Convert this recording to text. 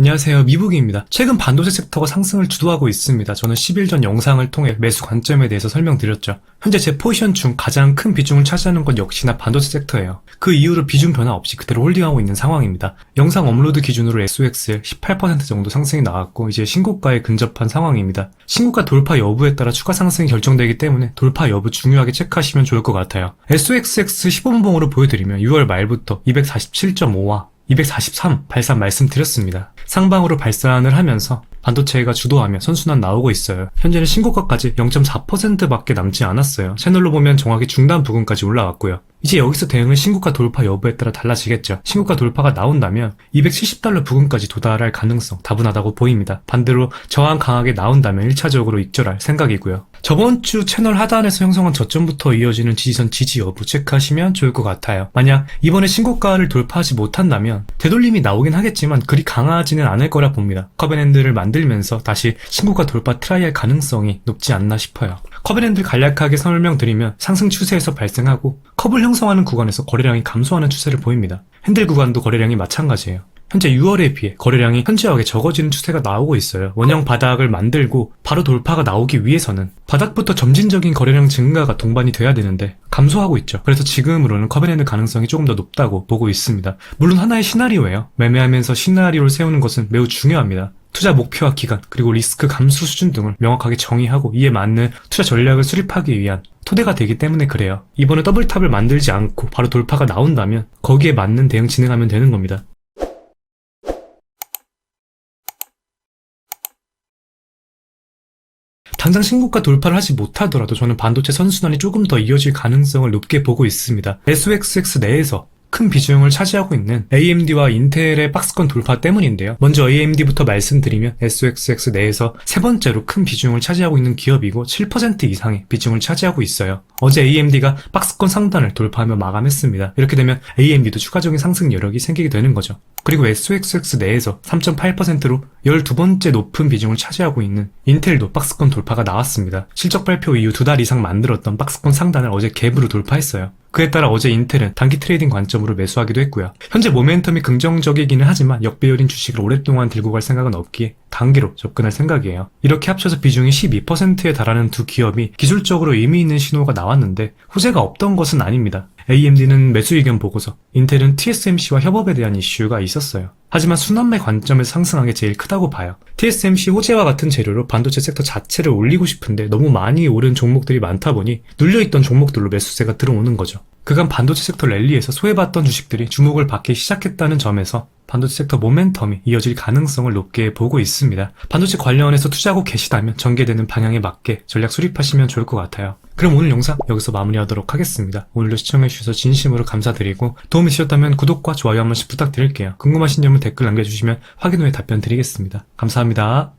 안녕하세요. 미북입니다. 최근 반도체 섹터가 상승을 주도하고 있습니다. 저는 10일 전 영상을 통해 매수 관점에 대해서 설명드렸죠. 현재 제 포지션 중 가장 큰 비중을 차지하는 건 역시나 반도체 섹터예요. 그 이후로 비중 변화 없이 그대로 홀딩하고 있는 상황입니다. 영상 업로드 기준으로 SOX에 18% 정도 상승이 나왔고 이제 신고가에 근접한 상황입니다. 신고가 돌파 여부에 따라 추가 상승이 결정되기 때문에 돌파 여부 중요하게 체크하시면 좋을 것 같아요. SOXX 15분봉으로 보여드리면 6월 말부터 247.5와 243 발산 말씀드렸습니다. 상방으로 발산을 하면서 반도체가 주도하며 선순환 나오고 있어요. 현재는 신고가까지 0.4%밖에 남지 않았어요. 채널로 보면 정확히 중단 부근까지 올라왔고요. 이제 여기서 대응은 신고가 돌파 여부에 따라 달라지겠죠. 신고가 돌파가 나온다면 270달러 부근까지 도달할 가능성 다분하다고 보입니다. 반대로 저항 강하게 나온다면 1차적으로 익절할 생각이고요. 저번 주 채널 하단에서 형성한 저점부터 이어지는 지지선 지지 여부 체크하시면 좋을 것 같아요. 만약 이번에 신고가를 돌파하지 못한다면 되돌림이 나오긴 하겠지만 그리 강하지는 않을 거라 봅니다. 커벤랜드를 만들면서 다시 신고가 돌파 트라이할 가능성이 높지 않나 싶어요. 커벤랜드 간략하게 설명드리면 상승 추세에서 발생하고 컵을 형성하는 구간에서 거래량이 감소하는 추세를 보입니다. 핸들 구간도 거래량이 마찬가지예요. 현재 6월에 비해 거래량이 현저하게 적어지는 추세가 나오고 있어요. 원형 바닥을 만들고 바로 돌파가 나오기 위해서는 바닥부터 점진적인 거래량 증가가 동반이 돼야 되는데 감소하고 있죠. 그래서 지금으로는 커벤랜드 가능성이 조금 더 높다고 보고 있습니다. 물론 하나의 시나리오예요. 매매하면서 시나리오를 세우는 것은 매우 중요합니다. 투자 목표와 기간, 그리고 리스크 감수 수준 등을 명확하게 정의하고 이에 맞는 투자 전략을 수립하기 위한 토대가 되기 때문에 그래요. 이번에 더블탑을 만들지 않고 바로 돌파가 나온다면 거기에 맞는 대응 진행하면 되는 겁니다. 당장 신고가 돌파를 하지 못하더라도 저는 반도체 선순환이 조금 더 이어질 가능성을 높게 보고 있습니다. SOXX 내에서 큰 비중을 차지하고 있는 AMD와 인텔의 박스권 돌파 때문인데요. 먼저 AMD부터 말씀드리면 SOXX 내에서 세 번째로 큰 비중을 차지하고 있는 기업이고 7% 이상의 비중을 차지하고 있어요. 어제 AMD가 박스권 상단을 돌파하며 마감했습니다. 이렇게 되면 AMD도 추가적인 상승 여력이 생기게 되는 거죠. 그리고 SOXX 내에서 3.8%로 12번째 높은 비중을 차지하고 있는 인텔도 박스권 돌파가 나왔습니다. 실적 발표 이후 두 달 이상 만들었던 박스권 상단을 어제 갭으로 돌파했어요. 그에 따라 어제 인텔은 단기 트레이딩 관점으로 매수하기도 했고요. 현재 모멘텀이 긍정적이기는 하지만 역배열인 주식을 오랫동안 들고 갈 생각은 없기에 단기로 접근할 생각이에요. 이렇게 합쳐서 비중이 12%에 달하는 두 기업이 기술적으로 의미 있는 신호가 나왔는데 호재가 없던 것은 아닙니다. AMD는 매수 의견 보고서, 인텔은 TSMC와 협업에 대한 이슈가 있었어요. 하지만 순환매 관점에서 상승한 게 제일 크다고 봐요. TSMC 호재와 같은 재료로 반도체 섹터 자체를 올리고 싶은데 너무 많이 오른 종목들이 많다 보니 눌려있던 종목들로 매수세가 들어오는 거죠. 그간 반도체 섹터 랠리에서 소외받던 주식들이 주목을 받기 시작했다는 점에서 반도체 섹터 모멘텀이 이어질 가능성을 높게 보고 있습니다. 반도체 관련해서 투자하고 계시다면 전개되는 방향에 맞게 전략 수립하시면 좋을 것 같아요. 그럼 오늘 영상 여기서 마무리하도록 하겠습니다. 오늘도 시청해주셔서 진심으로 감사드리고 도움이 되셨다면 구독과 좋아요 한 번씩 부탁드릴게요. 궁금하신 점은 댓글 남겨주시면 확인 후에 답변 드리겠습니다. 감사합니다.